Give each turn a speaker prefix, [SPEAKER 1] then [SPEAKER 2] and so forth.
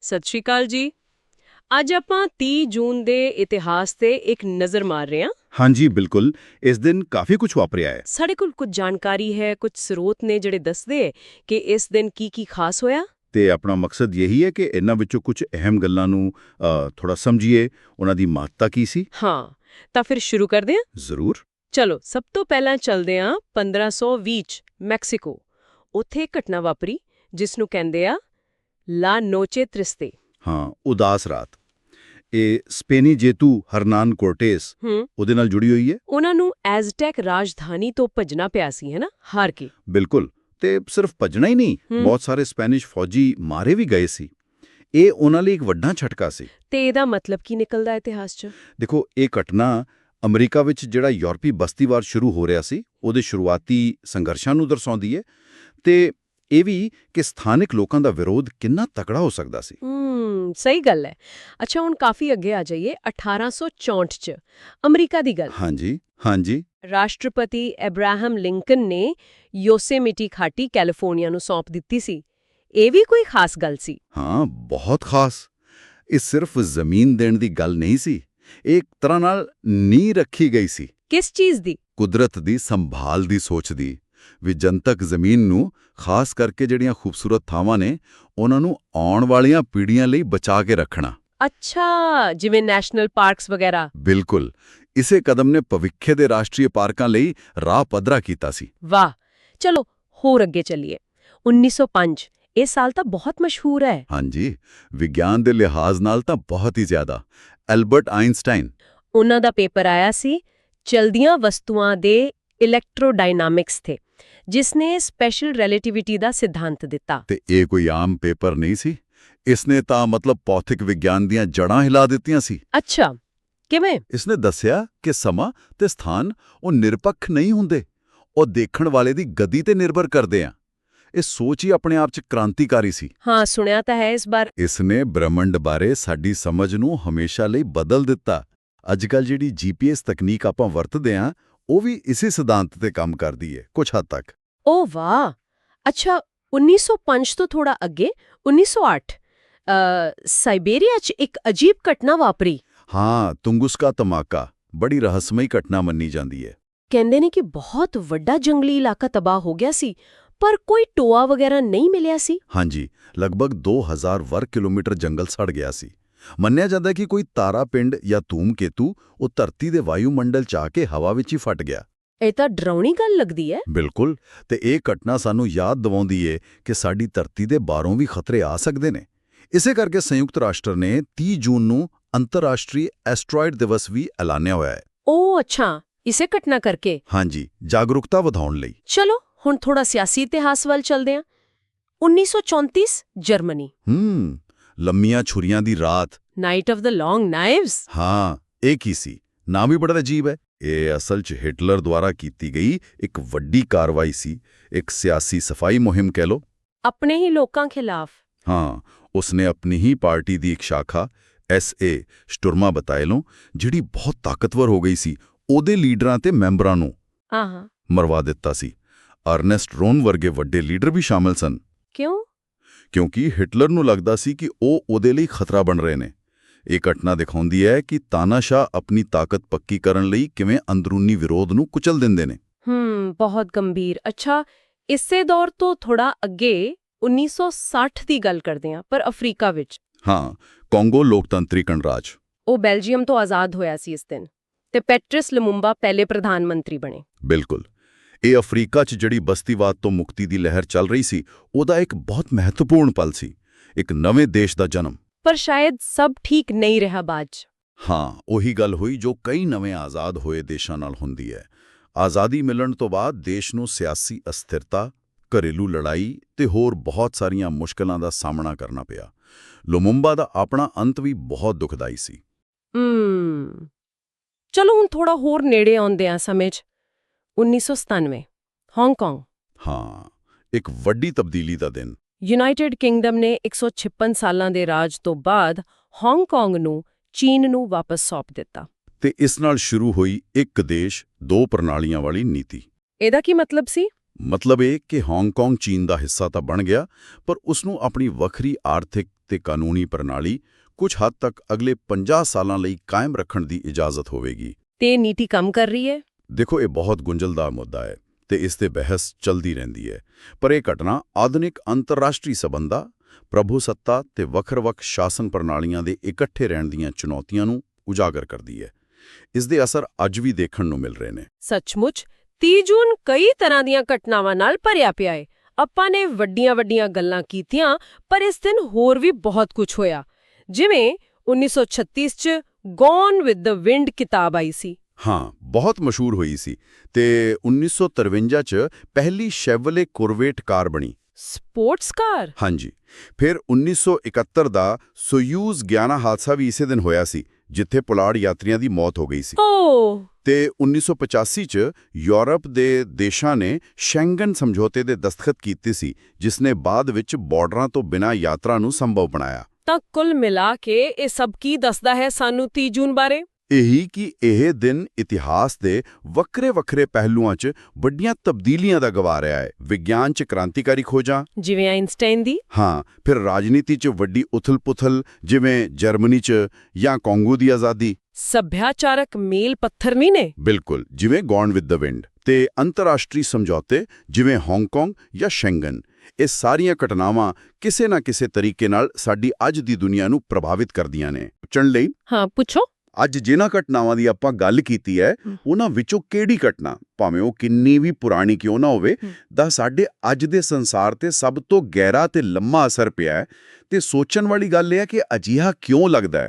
[SPEAKER 1] ਸਤਿ ਸ਼੍ਰੀ ਅਕਾਲ ਜੀ। ਅੱਜ ਆਪਾਂ 30 ਜੂਨ ਦੇ ਇਤਿਹਾਸ ਤੇ ਇੱਕ ਨਜ਼ਰ ਮਾਰ ਰਹੇ ਹਾਂ।
[SPEAKER 2] ਹਾਂਜੀ ਬਿਲਕੁਲ। ਇਸ ਦਿਨ ਕਾਫੀ ਕੁਝ ਵਾਪਰਿਆ ਹੈ।
[SPEAKER 1] ਸਾਡੇ ਕੋਲ ਕੁਝ ਜਾਣਕਾਰੀ ਹੈ ਕੁਝ ਸਰੋਤ ਨੇ ਜਿਹੜੇ ਦੱਸਦੇ ਕਿ ਇਸ ਦਿਨ ਕੀ ਕੀ ਖਾਸ ਹੋਇਆ।
[SPEAKER 2] ਤੇ ਆਪਣਾ ਮਕਸਦ ਯਹੀ ਹੈ ਕਿ ਇਹਨਾਂ ਵਿੱਚੋਂ ਕੁਝ ਅਹਿਮ ਗੱਲਾਂ ਨੂੰ ਥੋੜਾ ਸਮਝੀਏ। ਉਹਨਾਂ ਦੀ ਮਹੱਤਤਾ ਕੀ ਸੀ?
[SPEAKER 1] ਹਾਂ ਤਾਂ ਫਿਰ ਸ਼ੁਰੂ ਕਰਦੇ ਹਾਂ।
[SPEAKER 2] ਜ਼ਰੂਰ।
[SPEAKER 1] ਚਲੋ ਸਭ ਤੋਂ ਪਹਿਲਾਂ ਚੱਲਦੇ ਹਾਂ 1520 ਚ ਮੈਕਸੀਕੋ। ਉੱਥੇ ਘਟਨਾ ਵਾਪਰੀ ਜਿਸ ਨੂੰ ਕਹਿੰਦੇ ਆ ਲਾ ਨੋਚੇ ਤ੍ਰਿਸਤੇ।
[SPEAKER 2] ਹਾਂ ਉਦਾਸ ਰਾਤ। ਇਹ ਸਪੇਨੀ ਜੇਤੂ ਹਰਨਾਨ ਕੋਰਟੇਸ ਉਹਦੇ ਨਾਲ ਜੁੜੀ ਹੋਈ ਹੈ?
[SPEAKER 1] ਉਹਨਾਂ ਨੂੰ ਐਜ਼ਟੈਕ ਰਾਜਧਾਨੀ ਤੋਂ ਭੱਜਣਾ ਪਿਆ ਸੀ ਹੈ ਨਾ? ਹਾਰ ਕੇ।
[SPEAKER 2] ਬਿਲਕੁਲ। ਤੇ ਸਿਰਫ ਭੱਜਣਾ ਹੀ ਨਹੀਂ। ਬਹੁਤ ਸਾਰੇ ਸਪੈਨਿਸ਼ ਫੌਜੀ ਮਾਰੇ ਵੀ ਗਏ ਸੀ। ਇਹ ਉਹਨਾਂ ਲਈ ਇੱਕ ਵੱਡਾ ਝਟਕਾ ਸੀ।
[SPEAKER 1] ਤੇ ਇਹਦਾ ਮਤਲਬ ਕੀ ਨਿਕਲਦਾ ਇਤਿਹਾਸ 'ਚ?
[SPEAKER 2] ਦੇਖੋ ਇਹ ਘਟਨਾ ਅਮਰੀਕਾ ਵਿੱਚ ਜਿਹੜਾ ਯੂਰਪੀ ਬਸਤੀਵਾਦ ਸ਼ੁਰੂ ਹੋ ਰਿਹਾ ਸੀ ਉਹਦੇ ਸ਼ੁਰੂਆਤੀ ਸੰਘਰਸ਼ਾਂ ਨੂੰ ਦਰਸਾਉਂਦੀ ਹੈ। ਤੇ ਇਹ ਵੀ ਕਿ ਸਥਾਨਕ ਲੋਕਾਂ ਦਾ ਵਿਰੋਧ ਕਿੰਨਾ ਤਕੜਾ ਹੋ ਸਕਦਾ ਸੀ।
[SPEAKER 1] ਹੂੰ ਸਹੀ ਗੱਲ ਹੈ। ਅੱਛਾ ਹੁਣ ਕਾਫੀ ਅੱਗੇ ਆ ਜਾਈਏ 1864 ਚ ਅਮਰੀਕਾ ਦੀ ਗੱਲ।
[SPEAKER 2] ਹਾਂਜੀ ਹਾਂਜੀ।
[SPEAKER 1] ਰਾਸ਼ਟਰਪਤੀ ਐਬਰਾਹਮ ਲਿੰਕਨ ਨੇ ਯੋਸੇਮਿਟੀ ਖਾਟੀ ਕੈਲੀਫੋਰਨੀਆ ਨੂੰ ਸੌਂਪ ਦਿੱਤੀ ਸੀ। ਇਹ ਵੀ ਕੋਈ ਖਾਸ ਗੱਲ ਸੀ?
[SPEAKER 2] ਹਾਂ ਬਹੁਤ ਖਾਸ। ਇਹ ਸਿਰਫ ਜ਼ਮੀਨ ਦੇਣ ਦੀ ਗੱਲ ਨਹੀਂ ਸੀ। ਇਹ ਇੱਕ ਤਰ੍ਹਾਂ ਨਾਲ ਨੀਂਹ ਰੱਖੀ ਗਈ ਸੀ।
[SPEAKER 1] ਕਿਸ ਚੀਜ਼ ਦੀ?
[SPEAKER 2] ਕੁਦਰਤ ਦੀ ਸੰਭਾਲ ਦੀ ਸੋਚ ਦੀ। ਵੀ ਜਨਤਕ ਜ਼ਮੀਨ ਨੂੰ ਖਾਸ ਕਰਕੇ ਜਿਹੜੀਆਂ ਖੂਬਸੂਰਤ ਥਾਵਾਂ ਨੇ ਉਹਨਾਂ ਨੂੰ ਆਉਣ ਵਾਲੀਆਂ ਪੀੜ੍ਹੀਆਂ ਲਈ ਬਚਾ ਕੇ ਰੱਖਣਾ।
[SPEAKER 1] ਅੱਛਾ ਜਿਵੇਂ ਨੈਸ਼ਨਲ ਪਾਰਕਸ ਵਗੈਰਾ।
[SPEAKER 2] ਬਿਲਕੁਲ। ਇਸੇ ਕਦਮ ਨੇ ਭਵਿੱਖ ਦੇ ਰਾਸ਼ਟਰੀ ਪਾਰਕਾਂ ਲਈ ਰਾਹ ਪੱਧਰਾ ਕੀਤਾ ਸੀ।
[SPEAKER 1] ਵਾਹ! ਚਲੋ ਹੋਰ ਅੱਗੇ ਚੱਲੀਏ। 1905 ਇਹ ਸਾਲ ਤਾਂ ਬਹੁਤ ਮਸ਼ਹੂਰ ਹੈ।
[SPEAKER 2] ਹਾਂਜੀ ਵਿਗਿਆਨ ਦੇ ਲਿਹਾਜ਼ ਨਾਲ ਤਾਂ ਬਹੁਤ ਹੀ ਜ਼ਿਆਦਾ। ਐਲਬਰਟ ਆਇਨਸਟਾਈਨ
[SPEAKER 1] ਉਹਨਾਂ ਦਾ ਪੇਪਰ ਆਇਆ ਸੀ ਚਲਦੀਆਂ ਵਸਤੂਆਂ ਦੇ ਇਲੈਕਟ੍ਰੋਡਾਇਨਾਮਿਕਸ ਤੇ। ਜਿਸ ਨੇ ਸਪੈਸ਼ਲ ਰਿਲੇਟਿਵਿਟੀ ਦਾ ਸਿਧਾਂਤ ਦਿੱਤਾ।
[SPEAKER 2] ਤੇ ਇਹ ਕੋਈ ਆਮ ਪੇਪਰ ਨਹੀਂ ਸੀ? ਇਸਨੇ ਤਾਂ ਮਤਲਬ ਭੌਤਿਕ ਵਿਗਿਆਨ ਦੀਆਂ ਜੜਾਂ ਹਿਲਾ ਦਿੱਤੀਆਂ ਸੀ।
[SPEAKER 1] ਅੱਛਾ ਕਿਵੇਂ?
[SPEAKER 2] ਇਸਨੇ ਦੱਸਿਆ ਕਿ ਸਮਾਂ ਤੇ ਸਥਾਨ ਉਹ ਨਿਰਪੱਖ ਨਹੀਂ ਹੁੰਦੇ। ਉਹ ਦੇਖਣ ਵਾਲੇ ਦੀ ਗਤੀ ਤੇ ਨਿਰਭਰ ਕਰਦੇ ਆ। ਇਹ ਸੋਚ ਹੀ ਆਪਣੇ ਆਪ 'ਚ ਕ੍ਰਾਂਤੀਕਾਰੀ ਸੀ।
[SPEAKER 1] ਹਾਂ ਸੁਣਿਆ ਤਾਂ ਹੈ ਇਸ ਬਾਰ।
[SPEAKER 2] ਇਸ ਨੇ ਬ੍ਰਹਮੰਡ ਬਾਰੇ ਸਾਡੀ ਸਮਝ ਨੂੰ ਹਮੇਸ਼ਾ ਲਈ ਬਦਲ ਦਿੱਤਾ। ਅੱਜਕੱਲ ਜਿਹੜੀ ਜੀਪੀਐਸ ਤਕਨੀਕ ਆਪਾਂ ਵਰਤਦੇ ਆ ਉਹ ਵੀ ਇਸੇ ਸਿਧਾਂਤ ਤੇ ਕੰਮ ਕਰਦੀ ਹੈ ਕੁਝ ਹੱਦ ਤੱਕ
[SPEAKER 1] ਓ ਵਾਹ ਅੱਛਾ 1905 ਤੋਂ ਥੋੜਾ ਅੱਗੇ 1908 ਅ ਸਾਈਬੇਰੀਆ 'ਚ ਇੱਕ ਅਜੀਬ ਘਟਨਾ ਵਾਪਰੀ
[SPEAKER 2] ਹਾਂ ਤੁੰਗੁਸਕਾ ਧਮਾਕਾ ਬੜੀ ਰਹੱਸਮਈ ਘਟਨਾ ਮੰਨੀ ਜਾਂਦੀ ਹੈ
[SPEAKER 1] ਕਹਿੰਦੇ ਨੇ ਕਿ ਬਹੁਤ ਵੱਡਾ ਜੰਗਲੀ ਇਲਾਕਾ ਤਬਾਹ ਹੋ ਗਿਆ ਸੀ ਪਰ ਕੋਈ ਟੋਆ ਵਗੈਰਾ ਨਹੀਂ ਮਿਲਿਆ ਸੀ
[SPEAKER 2] ਹਾਂਜੀ ਲਗਭਗ 2000 ਵਰਗ ਕਿਲੋਮੀਟਰ ਜੰਗਲ ਸੜ ਗਿਆ ਸੀ ਮੰਨਿਆ ਜਾਂਦਾ ਕਿ ਕੋਈ ਤਾਰਾ ਪਿੰਡ ਜਾਂ ਧੂਮਕੇਤੂ ਉਹ ਧਰਤੀ ਦੇ ਵਾਯੂਮੰਡਲ ਚ ਆ ਕੇ ਹਵਾ ਵਿੱਚ ਹੀ ਫਟ ਗਿਆ।
[SPEAKER 1] ਇਹ ਤਾਂ ਡਰਾਉਣੀ ਗੱਲ ਲੱਗਦੀ ਹੈ।
[SPEAKER 2] ਬਿਲਕੁਲ ਤੇ ਇਹ ਘਟਨਾ ਸਾਨੂੰ ਯਾਦ ਦਿਵਾਉਂਦੀ ਏ ਕਿ ਸਾਡੀ ਧਰਤੀ ਦੇ ਬਾਹਰੋਂ ਵੀ ਖਤਰੇ ਆ ਸਕਦੇ ਨੇ। ਇਸੇ ਕਰਕੇ ਸੰਯੁਕਤ ਰਾਸ਼ਟਰ ਨੇ 30 ਜੂਨ ਨੂੰ ਅੰਤਰਰਾਸ਼ਟਰੀ ਐਸਟਰੋਇਡ ਦਿਵਸ ਵੀ ਐਲਾਨਿਆ ਹੋਇਆ ਹੈ।
[SPEAKER 1] ਓ ਅੱਛਾ ਇਸੇ ਘਟਨਾ ਕਰਕੇ।
[SPEAKER 2] ਹਾਂਜੀ ਜਾਗਰੂਕਤਾ ਵਧਾਉਣ ਲਈ।
[SPEAKER 1] ਚਲੋ ਹੁਣ ਥੋੜਾ ਸਿਆਸੀ ਇਤਿਹਾਸ ਵੱਲ ਚੱਲਦੇ ਹਾਂ 1934 ਜਰਮਨੀ।
[SPEAKER 2] ਹੂੰ। ਲੰਮੀਆਂ ਛੁਰੀਆਂ ਦੀ ਰਾਤ।
[SPEAKER 1] ਨਾਈਟ ਆਫ ਦ ਲੌਂਗ ਨਾਈਵਸ
[SPEAKER 2] ਹਾਂ ਇਹ ਕੀ ਸੀ? ਨਾਮ ਵੀ ਬੜਾ ਅਜੀਬ ਹੈ। ਇਹ ਅਸਲ 'ਚ ਹਿਟਲਰ ਦੁਆਰਾ ਕੀਤੀ ਗਈ ਇੱਕ ਵੱਡੀ ਕਾਰਵਾਈ ਸੀ। ਇੱਕ ਸਿਆਸੀ ਸਫ਼ਾਈ ਮੁਹਿੰਮ ਕਹਿ ਲੋ
[SPEAKER 1] ਆਪਣੇ ਹੀ ਲੋਕਾਂ ਖਿਲਾਫ।
[SPEAKER 2] ਹਾਂ ਉਸਨੇ ਆਪਣੀ ਹੀ ਪਾਰਟੀ ਦੀ ਇੱਕ ਸ਼ਾਖਾ ਐਸਏ ਸਟੁਰਮਾ ਬਤਾਇਲੋ ਜਿਹੜੀ ਬਹੁਤ ਤਾਕਤਵਰ ਹੋ ਗਈ ਸੀ। ਉਹਦੇ ਲੀਡਰਾਂ ਤੇ ਮੈਂਬਰਾਂ ਨੂੰ
[SPEAKER 1] ਆਹਾਂ।
[SPEAKER 2] ਮਰਵਾ ਦਿੱਤਾ ਸੀ। ਅਰਨੈਸਟ ਰੋਨ ਵਰਗੇ ਵੱਡੇ ਲੀਡਰ ਵੀ ਸ਼ਾਮਲ ਸਨ।
[SPEAKER 1] ਕਿਉਂ?
[SPEAKER 2] ਕਿਉਂਕਿ ਹਿਟਲਰ ਨੂੰ ਲੱਗਦਾ ਸੀ ਕਿ ਉਹ ਉਹਦੇ ਲਈ ਖਤਰਾ ਬਣ ਰਹੇ ਨੇ। ਇਹ ਘਟਨਾ ਦਿਖਾਉਂਦੀ ਹੈ ਕਿ ਤਾਨਾਸ਼ਾਹ ਆਪਣੀ ਤਾਕਤ ਪੱਕੀ ਕਰਨ ਲਈ ਕਿਵੇਂ ਅੰਦਰੂਨੀ ਵਿਰੋਧ ਨੂੰ ਕੁਚਲ ਦਿੰਦੇ ਨੇ।
[SPEAKER 1] ਹੂੰ ਬਹੁਤ ਗੰਭੀਰ। ਅੱਛਾ ਇਸੇ ਦੌਰ ਤੋਂ ਥੋੜਾ ਅੱਗੇ 1960 ਦੀ ਗੱਲ ਕਰਦੇ ਹਾਂ ਪਰ ਅਫਰੀਕਾ ਵਿੱਚ।
[SPEAKER 2] ਹਾਂ ਕੰਗੋ ਲੋਕਤੰਤਰੀ ਗਣਰਾਜ।
[SPEAKER 1] ਉਹ ਬੈਲਜੀਅਮ ਤੋਂ ਆਜ਼ਾਦ ਹੋਇਆ ਸੀ ਇਸ ਦਿਨ ਤੇ ਪੈਟਰਿਸ ਲਮੁੰਬਾ ਪਹਿਲੇ ਪ੍ਰਧਾਨ ਮੰਤਰੀ ਬਣੇ।
[SPEAKER 2] ਬਿਲਕੁਲ। ਇਹ ਅਫਰੀਕਾ 'ਚ ਜਿਹੜੀ ਬਸਤੀਵਾਦ ਤੋਂ ਮੁਕਤੀ ਦੀ ਲਹਿਰ ਚੱਲ ਰਹੀ ਸੀ ਉਹਦਾ ਇੱਕ ਬਹੁਤ ਮਹੱਤਵਪੂਰਨ ਪਲ ਸੀ ਇੱਕ ਨਵੇਂ ਦੇਸ਼ ਦਾ ਜਨਮ।
[SPEAKER 1] ਪਰ ਸ਼ਾਇਦ ਸਭ ਠੀਕ ਨਹੀਂ ਰਿਹਾ ਬਾਅਦ
[SPEAKER 2] ਹਾਂ ਉਹੀ ਗੱਲ ਹੋਈ ਜੋ ਕਈ ਨਵੇਂ ਆਜ਼ਾਦ ਹੋਏ ਦੇਸ਼ਾਂ ਨਾਲ ਹੁੰਦੀ ਹੈ। ਆਜ਼ਾਦੀ ਮਿਲਣ ਤੋਂ ਬਾਅਦ ਦੇਸ਼ ਨੂੰ ਸਿਆਸੀ ਅਸਥਿਰਤਾ ਘਰੇਲੂ ਲੜਾਈ ਤੇ ਹੋਰ ਬਹੁਤ ਸਾਰੀਆਂ ਮੁਸ਼ਕਲਾਂ ਦਾ ਸਾਹਮਣਾ ਕਰਨਾ ਪਿਆ। ਲੁਮੁੰਬਾ ਦਾ ਆਪਣਾ ਅੰਤ ਵੀ ਬਹੁਤ ਦੁਖਦਾਈ ਸੀ।
[SPEAKER 1] ਹੂੰ। ਚਲੋ ਹੁਣ ਥੋੜਾ ਹੋਰ ਨੇੜੇ ਆਉਂਦੇ ਆ ਸਮੇਂ 'ਚ। 1997 ਹਾਂਗਕਾਂਗ
[SPEAKER 2] ਹਾਂ ਇੱਕ ਵੱਡੀ ਤਬਦੀਲੀ ਦਾ ਦਿਨ।
[SPEAKER 1] ਯੂਨਾਈਟਿਡ ਕਿੰਗਡਮ ਨੇ 156 ਸਾਲਾਂ ਦੇ ਰਾਜ ਤੋਂ ਬਾਅਦ ਹਾਂਗਕਾਂਗ ਨੂੰ ਚੀਨ ਨੂੰ ਵਾਪਸ ਸੌਂਪ ਦਿੱਤਾ।
[SPEAKER 2] ਤੇ ਇਸ ਨਾਲ ਸ਼ੁਰੂ ਹੋਈ ਇੱਕ ਦੇਸ਼ ਦੋ ਪ੍ਰਣਾਲੀਆਂ ਵਾਲੀ ਨੀਤੀ।
[SPEAKER 1] ਇਹਦਾ ਕੀ ਮਤਲਬ ਸੀ?
[SPEAKER 2] ਮਤਲਬ ਇਹ ਕਿ ਹਾਂਗਕਾਂਗ ਚੀਨ ਦਾ ਹਿੱਸਾ ਤਾਂ ਬਣ ਗਿਆ ਪਰ ਉਸ ਨੂੰ ਆਪਣੀ ਵੱਖਰੀ ਆਰਥਿਕ ਤੇ ਕਾਨੂੰਨੀ ਪ੍ਰਣਾਲੀ ਕੁਝ ਹੱਦ ਤੱਕ ਅਗਲੇ 50 ਸਾਲਾਂ ਲਈ ਕਾਇਮ ਰੱਖਣ ਦੀ ਇਜਾਜ਼ਤ ਹੋਵੇਗੀ।
[SPEAKER 1] ਤੇ ਨੀਤੀ ਕੰਮ ਕਰ ਰਹੀ ਹੈ?
[SPEAKER 2] ਦੇਖੋ, ਇਹ ਬਹੁਤ ਗੁੰਝਲਦਾਰ ਮੁੱਦਾ ਹੈ ਤੇ ਇਸ ਤੇ ਬਹਿਸ ਚੱਲਦੀ ਰਹਿੰਦੀ ਹੈ। ਪਰ ਇਹ ਘਟਨਾ ਆਧੁਨਿਕ ਅੰਤਰਰਾਸ਼ਟਰੀ ਸਬੰਧਾਂ, ਪ੍ਰਭੂ ਸੱਤਾ ਤੇ ਵੱਖ-ਵੱਖ ਸ਼ਾਸਨ ਪ੍ਰਣਾਲੀਆਂ ਦੇ ਇਕੱਠੇ ਰਹਿਣ ਦੀਆਂ ਚੁਣੌਤੀਆਂ ਨੂੰ ਉਜਾਗਰ ਕਰਦੀ ਹੈ। ਇਸ ਦੇ ਅਸਰ ਅੱਜ ਵੀ ਦੇਖਣ ਨੂੰ ਮਿਲ ਰਹੇ ਨੇ।
[SPEAKER 1] ਸੱਚਮੁੱਚ 30 ਜੂਨ ਕਈ ਤਰ੍ਹਾਂ ਦੀਆਂ ਘਟਨਾਵਾਂ ਨਾਲ ਭਰਿਆ ਪਿਆ ਹੈ। ਆਪਾਂ ਨੇ ਵੱਡੀਆਂ-ਵੱਡੀਆਂ ਗੱਲਾਂ ਕੀਤੀਆਂ, ਪਰ ਇਸ ਦਿਨ ਹੋਰ ਵੀ ਬਹੁਤ ਕੁਝ ਹੋਇਆ। ਜਿਵੇਂ 1936 ਚ ਗੋਨ ਵਿਦ ਦ ਵਿੰਡ ਕਿਤਾਬ ਆਈ ਸੀ।
[SPEAKER 2] ਹਾਂ ਬਹੁਤ ਮਸ਼ਹੂਰ ਹੋਈ ਸੀ ਤੇ 1953 ਚ ਪਹਿਲੀ ਸ਼ੈਵਲੇ ਕੋਰਵੇਟ ਕਾਰ ਬਣੀ।
[SPEAKER 1] Sports car?
[SPEAKER 2] ਹਾਂਜੀ ਫਿਰ 1971 ਦਾ ਸੋਯੂਜ਼ 11 ਹਾਦਸਾ ਵੀ ਇਸੇ ਦਿਨ ਹੋਇਆ ਸੀ ਜਿੱਥੇ ਪੁਲਾੜ ਯਾਤਰੀਆਂ ਦੀ ਮੌਤ ਹੋ ਗਈ ਸੀ। ਤੇ 1985 ਚ ਯੂਰਪ ਦੇ ਦੇਸ਼ਾਂ ਨੇ ਸ਼ੈਂਗਨ ਸਮਝੌਤੇ ਦੇ ਦਸਤਖਤ ਕੀਤੇ ਸੀ ਜਿਸ ਨੇ ਬਾਅਦ ਵਿੱਚ ਬਾਰਡਰਾਂ ਤੋਂ ਬਿਨਾਂ ਯਾਤਰਾ ਨੂੰ ਸੰਭਵ ਬਣਾਇਆ।
[SPEAKER 1] ਤਾਂ ਕੁੱਲ ਮਿਲਾ ਕੇ ਇਹ ਸਭ ਕੀ ਦੱਸਦਾ ਹੈ ਸਾਨੂੰ 30 ਜੂਨ ਬਾਰੇ?
[SPEAKER 2] ਇਹੀ ਕਿ ਇਹ ਦਿਨ ਇਤਿਹਾਸ ਦੇ ਵੱਖਰੇ-ਵੱਖਰੇ ਪਹਿਲੂਆਂ 'ਚ ਵੱਡੀਆਂ ਤਬਦੀਲੀਆਂ ਦਾ ਗਵਾ ਰਿਹਾ ਹੈ। ਵਿਗਿਆਨ 'ਚ ਕ੍ਰਾਂਤੀਕਾਰੀ ਖੋਜਾਂ।
[SPEAKER 1] ਜਿਵੇਂ ਆਇਨਸਟਾਈਨ ਦੀ।
[SPEAKER 2] ਹਾਂ ਫਿਰ ਰਾਜਨੀਤੀ 'ਚ ਵੱਡੀ ਉਥਲ-ਪੁਥਲ ਜਿਵੇਂ ਜਰਮਨੀ 'ਚ ਜਾਂ ਕਾਂਗੋ ਦੀ ਆਜ਼ਾਦੀ।
[SPEAKER 1] ਸੱਭਿਆਚਾਰਕ ਮੇਲ ਪੱਥਰ ਵੀ ਨੇ?
[SPEAKER 2] ਬਿਲਕੁਲ ਜਿਵੇਂ ਗੌਨ ਵਿਦ ਦ ਵਿੰਡ ਤੇ ਅੰਤਰਰਾਸ਼ਟਰੀ ਸਮਝੌਤੇ ਜਿਵੇਂ ਹਾਂਗਕਾਂਗ ਜਾਂ ਸ਼ੈਂਗਨ। ਇਹ ਸਾਰੀਆਂ ਘਟਨਾਵਾਂ ਕਿਸੇ ਨਾ ਕਿਸੇ ਤਰੀਕੇ ਨਾਲ ਸਾਡੀ ਅੱਜ ਦੀ ਦੁਨੀਆ ਨੂੰ ਪ੍ਰਭਾਵਿਤ ਕਰਦੀਆਂ ਨੇ। ਪੁੱਛਣ ਲਈ?
[SPEAKER 1] ਹਾਂ ਪੁੱਛੋ।
[SPEAKER 2] ਅੱਜ ਜਿਨ੍ਹਾਂ ਘਟਨਾਵਾਂ ਦੀ ਆਪਾਂ ਗੱਲ ਕੀਤੀ ਹੈ। ਉਹਨਾਂ ਵਿੱਚੋਂ ਕਿਹੜੀ ਘਟਨਾ ਭਾਵੇਂ ਉਹ ਕਿੰਨੀ ਵੀ ਪੁਰਾਣੀ ਕਿਉਂ ਨਾ ਹੋਵੇ। ਦਾ ਸਾਡੇ ਅੱਜ ਦੇ ਸੰਸਾਰ ਤੇ ਸਭ ਤੋਂ ਗਹਿਰਾ ਤੇ ਲੰਮਾ ਅਸਰ ਪਿਆ ਹੈ ਤੇ ਸੋਚਣ ਵਾਲੀ ਗੱਲ ਇਹ ਹੈ ਕਿ ਅਜਿਹਾ ਕਿਉਂ ਲੱਗਦਾ ਹੈ